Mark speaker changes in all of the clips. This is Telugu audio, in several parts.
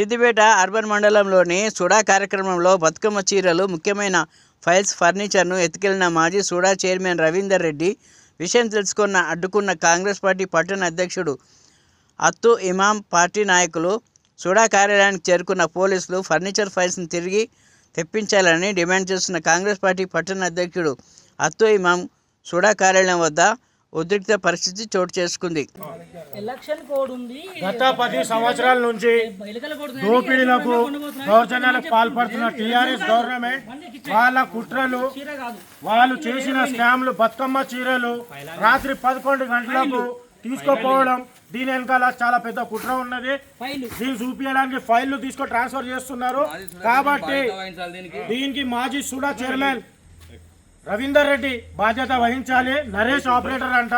Speaker 1: సిద్దిపేట అర్బన్ మండలంలోని సుడా కార్యక్రమంలో బతుకమ్మ చీరలు ముఖ్యమైన ఫైల్స్ ఫర్నిచర్ను ఎత్తుకెళ్ళిన మాజీ సుడా చైర్మన్ రవీందర్ రెడ్డి విషయం తెలుసుకున్న అడ్డుకున్న కాంగ్రెస్ పార్టీ పట్టణ అధ్యక్షుడు అత్తు ఇమాం పార్టీ నాయకులు సుడా కార్యాలయానికి చేరుకున్న పోలీసులు ఫర్నిచర్ ఫైల్స్ను తిరిగి తెప్పించాలని డిమాండ్ చేస్తున్న కాంగ్రెస్ పార్టీ పట్టణ అధ్యక్షుడు అత్తు ఇమాం సుడా కార్యాలయం వద్ద ఉద్రిక్త పరిస్థితి చోటు చేసుకుంది.
Speaker 2: ఎలక్షన్ కోడ్ ఉంది.
Speaker 3: గత పది సంవత్సరాల నుంచి. దోపిడీలకు దౌర్జన్యాలకు పాల్పడుతున్న టీఆర్ఎస్ గవర్నమెంట్ వాళ్ళ కుట్రలు వాళ్ళు చేసిన స్కామ్లు బతుకమ్మ చీరలు రాత్రి పదకొండు గంటలకు తీసుకుపోవడం దీని వెనకాల చాలా పెద్ద కుట్ర ఉన్నది.
Speaker 2: ఫైల్.
Speaker 3: దీన్ని చూపించడానికి ఫైళ్ళు తీసుకొని ట్రాన్స్ఫర్ చేస్తున్నారు. కాబట్టి దీనికి మాజీ సుడా చైర్మన్ రవీందర్ రెడ్డి బాధ్యత వహించాలి. నరేష్ ఆపరేటర్ అంట.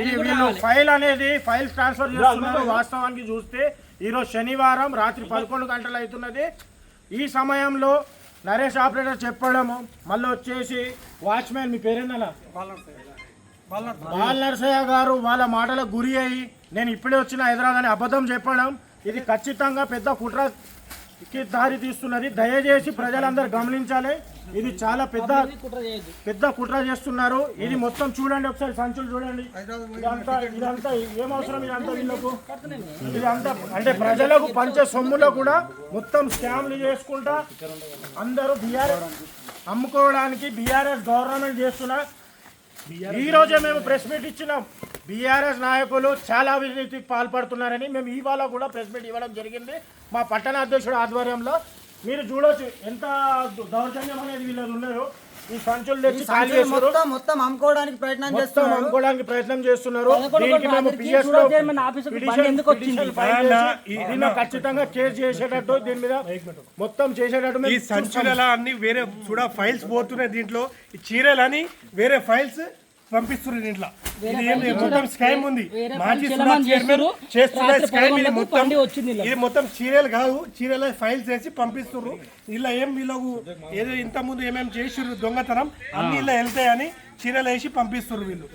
Speaker 3: ఇది వీళ్ళు ఫైల్ అనేది ఫైల్ ట్రాన్స్ఫర్ చేస్తున్నారు. వాస్తవానికి చూస్తే ఈరోజు శనివారం రాత్రి పదకొండు గంటలు అవుతున్నది. ఈ సమయంలో నరేష్ ఆపరేటర్ చెప్పడము మళ్ళీ వచ్చేసి వాచ్మెన్ మీ పేరేందన్నా? బాల్ నరసయ్య గారు వాళ్ళ మాటలకు గురి అయ్యి నేను ఇప్పుడే వచ్చిన హైదరాబాద్ అని అబద్ధం చెప్పడం ఇది ఖచ్చితంగా పెద్ద కుట్రకి దారి తీస్తున్నది. దయచేసి ప్రజలందరూ గమనించాలి. ఇది చాలా పెద్ద పెద్ద కుట్ర చేస్తున్నారు. ఇది మొత్తం చూడండి ఒకసారి సంచులు చూడండి. ఇదంతా ఇదంతా ఏం అవసరం ఇదంతా వీళ్ళకు? ఇదంతా అంటే ప్రజలకు పంచే సొమ్ములో కూడా మొత్తం స్కామ్లు చేసుకుంటా అందరూ బీఆర్ఎస్ అమ్ముకోవడానికి బీఆర్ఎస్ గవర్నమెంట్ చేస్తున్న ఈ రోజే మేము ప్రెస్ మీట్ ఇచ్చినాం. బీఆర్ఎస్ నాయకులు చాలా అవినీతికి పాల్పడుతున్నారని మేము ఇవాళ కూడా ప్రెస్ మీట్ ఇవ్వడం జరిగింది. మా పట్టణ అధ్యక్షుడు ఆధ్వర్యంలో మీరు చూడొచ్చు ఎంత దౌర్జన్యం అనేది వీళ్ళది ఉన్నారో. ఈ సంచులు తెచ్చి ఖాళీ
Speaker 4: మొత్తం మొత్తం అమ్ముకోవడానికి ప్రయత్నం
Speaker 3: మొత్తం
Speaker 4: చేస్తున్నారు.
Speaker 3: అమ్ముకోవడానికి ప్రయత్నం చేస్తున్నారు. దీనికి మేము లో ఖచ్చితంగా కేసు చేసేటట్టు దీని మీద మొత్తం చేసేటట్టు
Speaker 5: ఈ
Speaker 3: మేము
Speaker 5: సంచులలో అన్ని వేరే చూడ ఫైల్స్ పోతున్నాయి దీంట్లో. ఈ చీరలని వేరే ఫైల్స్ పంపిస్తున్నారు దీంట్లో ఇది మొత్తం స్కైమ్ ఉంది. మాజీ. చేస్తున్న స్కైమ్ ఇది మొత్తం. ఇది మొత్తం చీరలు కాదు. చీరల ఫైల్స్ వేసి పంపిస్తున్నారు. ఇలా ఏం వీళ్ళకు ఏదో ఇంత ముందు ఏమేమి చేసిర్రు దొంగతనం అన్ని ఇలా వెళ్తాయని చీరలు వేసి పంపిస్తున్నారు వీళ్ళు.